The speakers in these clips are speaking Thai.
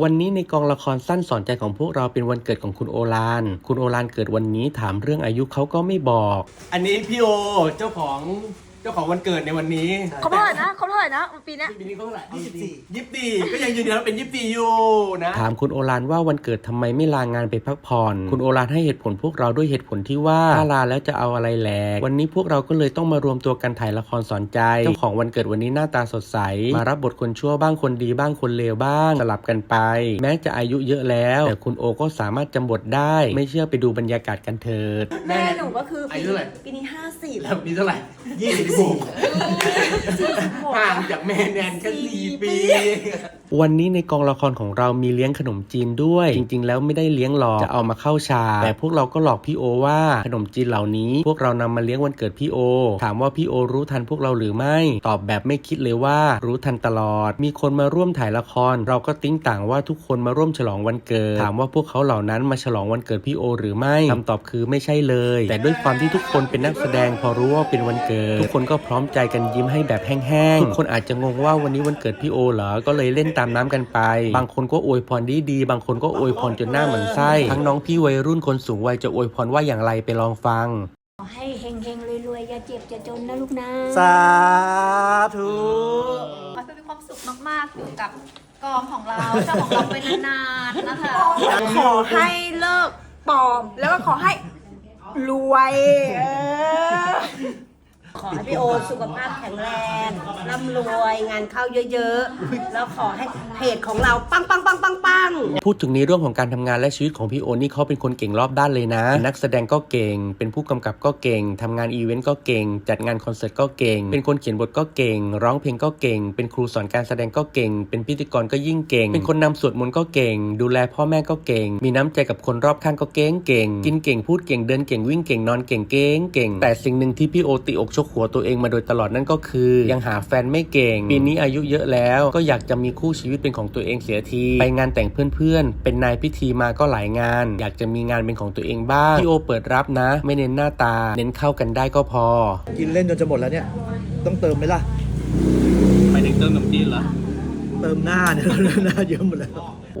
วันนี้ในกองละครสั้นสอนใจของพวกเราเป็นวันเกิดของคุณโอลาน คุณโอลานเกิดวันนี้ถามเรื่องอายุเขาก็ไม่บอก อันนี้พี่โอเจ้าของ เจ้าของวันเกิดในวันนี้เขาเท่าไหร่นะเขาเท่าไหร่นะปีเนี้ยปีนี้เขาเท่าไหร่ยี่สิบสี่ยี่สิบสี่ก็ยังยืนยันว่าเป็นยี่สิบสี่อยู่นะถามคุณโอลานว่าวันเกิดทำไมไม่ลางานไปพักผ่อน คุณโอลานให้เหตุผลพวกเราด้วยเหตุผลที่ว่าถ้าลาแล้วจะเอาอะไรแหลกวันนี้พวกเราก็เลยต้องมารวมตัวกันถ่ายละครสอนใจเจ้าของวันเกิดวันนี้หน้าตาสดใส มารับบทคนชั่วบ้างคนดีบ้างคนเลวบ้างสลับกันไป แม้จะอายุเยอะแล้วแต่คุณโอก็สามารถจำบทได้ ไม่เชื่อไปดูบรรยากาศกันเถิดแม่หนูก็คืออาปียุเท่าไหร่ปีนี้ห้าสิบแล้วนี่เท่าไหร่ยี่สิบหกห่างจากแม่แนนแค่สี่ปี วันนี้ในกองละครของเรามีเลี้ยงขนมจีนด้วย จริง ๆ แล้วไม่ได้เลี้ยงหรอกจะเอามาเข้าฉากแต่พวกเราก็หลอกพี่โอว่าขนมจีนเหล่านี้ พวกเรานำมาเลี้ยงวันเกิดพี่โอ ถามว่าพี่โอรู้ทันพวกเราหรือไม่ ตอบแบบไม่คิดเลยว่ารู้ทันตลอด มีคนมาร่วมถ่ายละคร เราก็ติ้งต่างว่าทุกคนมาร่วมฉลองวันเกิด ถามว่าพวกเขาเหล่านั้นมาฉลองวันเกิดพี่โอ หรือไม่คำตอบคือไม่ใช่เลย แต่ด้วยความที่ทุกคนเป็นนักแสดงพอรู้ว่าเป็นวันเกิด ทุกคนก็พร้อมใจกันยิ้มให้แบบแห้งๆทุกคนอาจจะงงว่าวันนี้วันเกิดพี่โอเหรอก็เลยเล่นตามน้ำกันไป บางคนก็อวยพรดีดีๆบางคนก็อวยพรจนหน้าเหมือนไส้ ทั้งน้องพี่วัยรุ่นคนสูงวัยจะอวยพรว่าอย่างไรไปลองฟัง ขอให้เฮงเฮงๆรวยๆ อย่าเจ็บอย่าจนนะลูกนะ สาธุขอให้มีความสุขมากๆอยู่กับกองของเราเจ้าของเราไปนานๆนะคะ ขอให้เลิกปลอม แล้วก็ขอให้รวย เออ ขอให้พี่โอสุขภาพแข็งแรงร่ำรวยงานเข้าเยอะๆ แล้วขอให้เพจของเราปังปังปังปังปังพูดถึงในเรื่องของการทำงานและชีวิตของพี่โอนี่เขาเป็นคนเก่งรอบด้านเลยนะนนักแสดงก็เก่ง เป็นผู้กำกับก็เก่งทำงานอีเวนต์ก็เก่ง จัดงานคอนเสิร์ตก็เก่ง เป็นคนเขียนบทก็เก่ง ร้องเพลงก็เก่ง เป็นครูสอนการแสดงก็เก่ง เป็นพิธีกรก็ยิ่งเก่ง เป็นคนนำสวดมนต์ก็เก่ง ดูแลพ่อแม่ก็เก่ง มีน้ำใจกับคนรอบข้างก็เก่งเก่งกินเก่งพูดเก่งเดินเก่งวิ่งเก่งนอนเก่งเก่งเก่งแต่สิ่งหนึ่งที่พี่โอติอกชกหัวตัวเองมาโดยตลอดนั่นก็คือ ยังหาแฟนไม่เก่งปีนี้อายุเยอะแล้วก็อยากจะมีคู่ชีวิตเป็นของตัวเองเสียที ไปงานแต่งเพื่อนๆ เป็นนายพิธีมาก็หลายงาน อยากจะมีงานเป็นของตัวเองบ้างพี่โอเปิดรับนะ ไม่เน้นหน้าตา เน้นเข้ากันได้ก็พอ กินเล่นจนจะหมดแล้วเนี่ย ต้องเติมไหมล่ะ ไปถึงเติมขนมจีนเหรอ เติมหน้าเนี่ยหน้าเยอะหมดแล้ว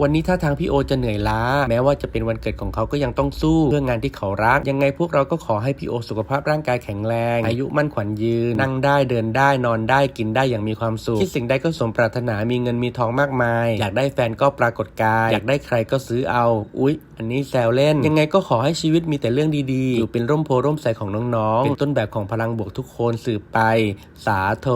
วันนี้ถ้าทางพี่โอจะเหนื่อยล้า แม้ว่าจะเป็นวันเกิดของเขาก็ยังต้องสู้เพื่องานที่เขารัก ยังไงพวกเราก็ขอให้พี่โอสุขภาพร่างกายแข็งแรง อายุมั่นขวัญยืน นั่งได้เดินได้นอนได้กินได้อย่างมีความสุขคิดสิ่งใดก็สมปรารถนามีเงินมีทองมากมาย อยากได้แฟนก็ปรากฏกาย อยากได้ใครก็ซื้อเอา อุ๊ย อันนี้แซวเล่น ยังไงก็ขอให้ชีวิตมีแต่เรื่องดีๆ อยู่เป็นร่มโพร่มใสของน้องๆเป็นต้นแบบของพลังบวกทุกคนสืบไป สาโท